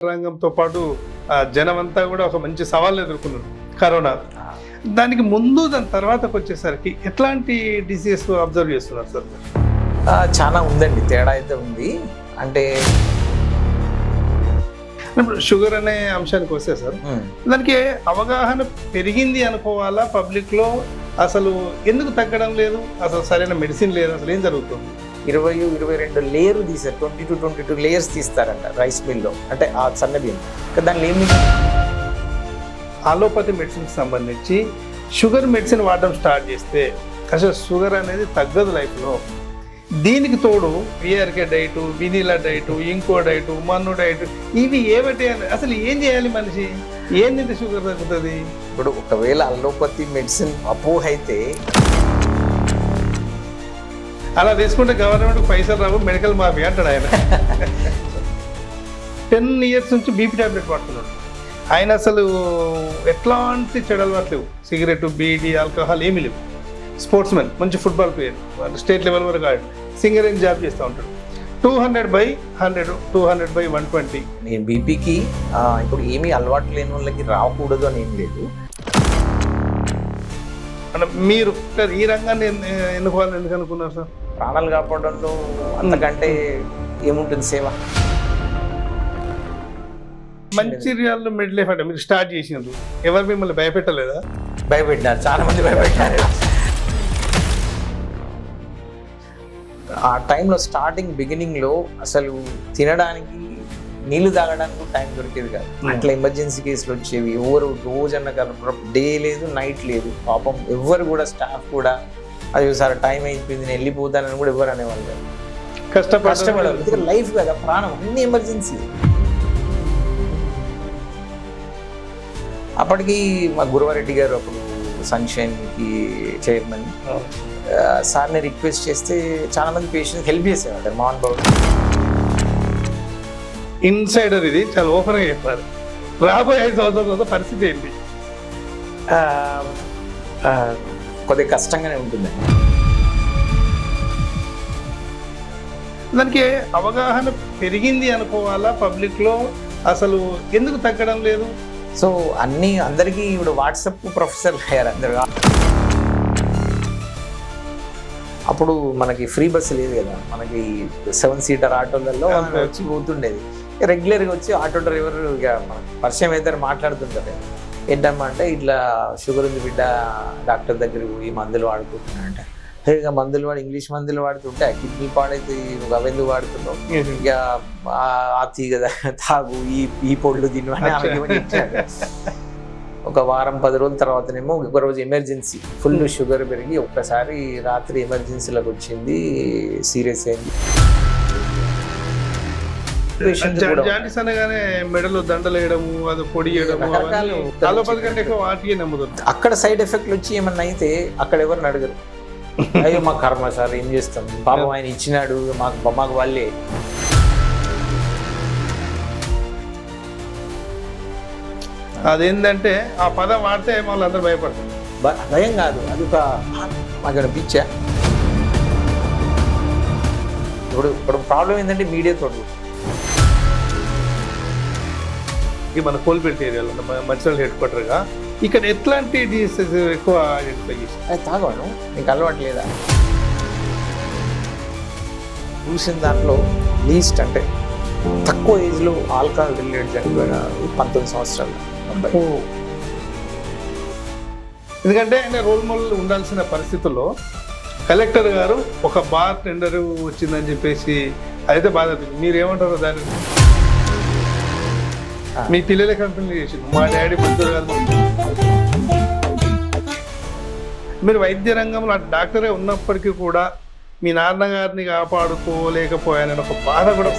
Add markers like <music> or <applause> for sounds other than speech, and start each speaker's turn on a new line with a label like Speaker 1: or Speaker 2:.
Speaker 1: రంగంతో పాటు ఆ, జనం అంతా కూడా ఒక మంచి సవాళ్ళు ఎదుర్కొన్నారు. కరోనా. దానికి ముందు దాని తర్వాతకు వచ్చేసరికి ఎట్లాంటి డిసీజెస్ అబ్జర్వ్ చేస్తున్నారు సార్?
Speaker 2: చాలా ఉందండి. తేడా అయితే ఉంది. అంటే
Speaker 1: ఇప్పుడు షుగర్ అనే అంశానికి వస్తే సార్ దానికి అవగాహన పెరిగింది అనుకోవాలా? పబ్లిక్లో అసలు ఎందుకు తగ్గడం లేదు? అసలు సరైన మెడిసిన్ లేదు అసలు ఏం జరుగుతుంది?
Speaker 2: ఇరవై ఇరవై రెండు లేయర్ తీసారు twenty two twenty two layers తీస్తారంట rice మిల్లో. అంటే ఆ సన్న బియ్యం దానిలో ఏమి
Speaker 1: ఆలోపతి మెడిసిన్కి సంబంధించి షుగర్ మెడిసిన్ వాడడం స్టార్ట్ చేస్తే అసలు షుగర్ అనేది తగ్గదు లైఫ్లో. దీనికి తోడు విఆర్కే డైటు వినీలా డైటు ఇంకో డైటు మన్ను డైటు ఇవి ఏమిటి అని అసలు ఏం చేయాలి మనిషి? ఏం తింటే షుగర్ తగ్గుతుంది?
Speaker 2: ఇప్పుడు ఒకవేళ అల్లోపతి మెడిసిన్ అపోహ అయితే
Speaker 1: అలా తీసుకుంటే గవర్నమెంట్ పైసలు రావు మెడికల్ మాఫీ అంటాడు ఆయన. టెన్ ఇయర్స్ నుంచి బీపీ టాబ్లెట్ వాడుతున్నాడు. ఆయన అసలు ఎట్లాంటి చెడు లేవు. సిగరెట్ బీడీ ఆల్కహాల్ ఏమీ లేవు. స్పోర్ట్స్ మెన్ మంచి ఫుట్బాల్ ప్లేయర్. స్టేట్ లెవెల్ వరకు ఆడు సింగర్ ఏం జాబ్ చేస్తూ ఉంటాడు. Two hundred by hundred two hundred by one twenty.
Speaker 2: నేను బీపీకి ఇప్పుడు ఏమీ అలవాటు లేని వాళ్ళకి రాకూడదు అని ఏం లేదు.
Speaker 1: అంటే మీరు ఈ రంగాన్ని ఎన్- ఎన్నుకోవాలని ఎందుకు అనుకున్నారు సార్?
Speaker 2: ప్రాణాలు కాపాడంలో అంతకంటే ఏముంటుంది సేవ?
Speaker 1: మంచిర్యాలలో మిడ్ లైఫ్ అంటే మీరు స్టార్ట్ చేసినారు ఎవరు మిమ్మల్ని భయపెట్టలేదా?
Speaker 2: భయపెట్టినారు చాలా మంది భయపెట్టారు. ఆ టైంలో స్టార్టింగ్ బిగినింగ్లో అసలు తినడానికి నీళ్ళు తాగడానికి టైం దొరికేది కాదు. అట్లా ఎమర్జెన్సీ కేసులు వచ్చేవి. ఎవరు రోజన్న డే లేదు నైట్ లేదు. పాపం ఎవ్వరు కూడా స్టాఫ్ కూడా అది సార్ టైం అయిపోయింది నేను వెళ్ళిపోతానని కూడా ఎవరు అనేవాళ్ళు కాదు. కష్టపడాలి ఎందుకంటే లైఫ్ కదా ప్రాణం అన్ని ఎమర్జెన్సీ. అప్పటికి మా గురువారెడ్డి గారు అప్పుడు సన్షైన్కి చైర్మన్. సార్ని రిక్వెస్ట్ చేస్తే చాలా మంది పేషెంట్స్ హెల్ప్ చేసేవాడు మోహన్ బాబు.
Speaker 1: ఇన్సైడర్ ఇది చాలా ఓపెన్గా చెప్పారు. రాబోయే ఐదు సంవత్సరాల తర్వాత పరిస్థితి ఏంటి?
Speaker 2: కొద్దిగా కష్టంగానే ఉంటుంది.
Speaker 1: దానికి అవగాహన పెరిగింది అనుకోవాలా పబ్లిక్లో అసలు ఎందుకు తగ్గడం లేదు?
Speaker 2: సో అన్ని అందరికీ ఇప్పుడు వాట్సాప్ ప్రొఫెసర్ అయ్యారు అందరు. అప్పుడు మనకి ఫ్రీ బస్సు లేదు కదా. మనకి సెవెన్ సీటర్ ఆటోలలో. వచ్చి పోతుండేది రెగ్యులర్గా వచ్చి ఆటో డ్రైవర్ ఇక మనకి పరిచయం అయితే మాట్లాడుతుంటారు. ఏంటమ్మా అంటే ఇట్లా షుగర్ ఉంది బిడ్డ డాక్టర్ దగ్గరికి పోయి మందులు వాడుకుంటున్నా అంటే "హే, ఇక మందులు వాడి ఇంగ్లీష్ మందులు వాడుతుంటే కిడ్నీ పాడైతే నువ్వు అవెందుకు వాడుతున్నావు? ఇక ఆ- తీగ తాగు ఈ ఈ పొళ్ళు తిను అని. ఒక వారం పది రోజుల తర్వాతనేమో ఒక రోజు ఎమర్జెన్సీ ఫుల్ షుగర్ పెరిగి ఒక్కసారి రాత్రి ఎమర్జెన్సీలోకి వచ్చింది సీరియస్ అయింది.
Speaker 1: జాండీస్ అనగానే మెడలో అది అలోపతి కంటే ఎక్కువ వాటికి నమ్ముతుంది
Speaker 2: అక్కడ సైడ్ ఎఫెక్ట్లు వచ్చి ఏమన్నా అయితే అక్కడ ఎవరిని అడగరు. <laughs> అయ్యో మా కర్మ సార్ ఏం చేస్తాం? పాపం ఆయన ఇచ్చినాడు మాకు మాకు వాళ్ళే.
Speaker 1: అదేంటంటే ఆ పదం వాడితే వాళ్ళందరూ భయపడతారు.
Speaker 2: భయం కాదు. అది ఒక మాకు పిచ్చా? ఇప్పుడు ఇప్పుడు ప్రాబ్లం ఏంటంటే మీడియా తోడు
Speaker 1: ఇది మన కోల్పేట ఏరియాలో మంచిర్యాల హెడ్ క్వార్టర్గా. ఇక్కడ ఎట్లాంటి డిసీజెస్ ఎక్కువ ఐడెంటిఫై చేసి
Speaker 2: అది తాగాను. నీకు అలవాటు లేదా? చూసిన దాంట్లో లీస్ట్ అంటే తక్కువ ఏజ్లో ఆల్కహాల్ రిలేటెడ్ చనిపోయిన పంతొమ్మిది సంవత్సరాలు. అబ్బాయి
Speaker 1: ఎందుకంటే ఆయన రోల్ మోడల్ ఉండాల్సిన పరిస్థితుల్లో కలెక్టర్ గారు ఒక బార్ టెండర్ వచ్చిందని చెప్పేసి అయితే బాధ అనిపించింది. మీరు ఏమంటారు దాని.
Speaker 2: Ah.
Speaker 1: మీ పిల్లలే కంపెనీ చేసింది మా డాడీ మంత్రులు మీరు వైద్య రంగంలో డాక్టరే ఉన్నప్పటికీ కూడా మీ నాన్నగారిని కాపాడుకోలేకపోయానని ఒక బాధ కూడా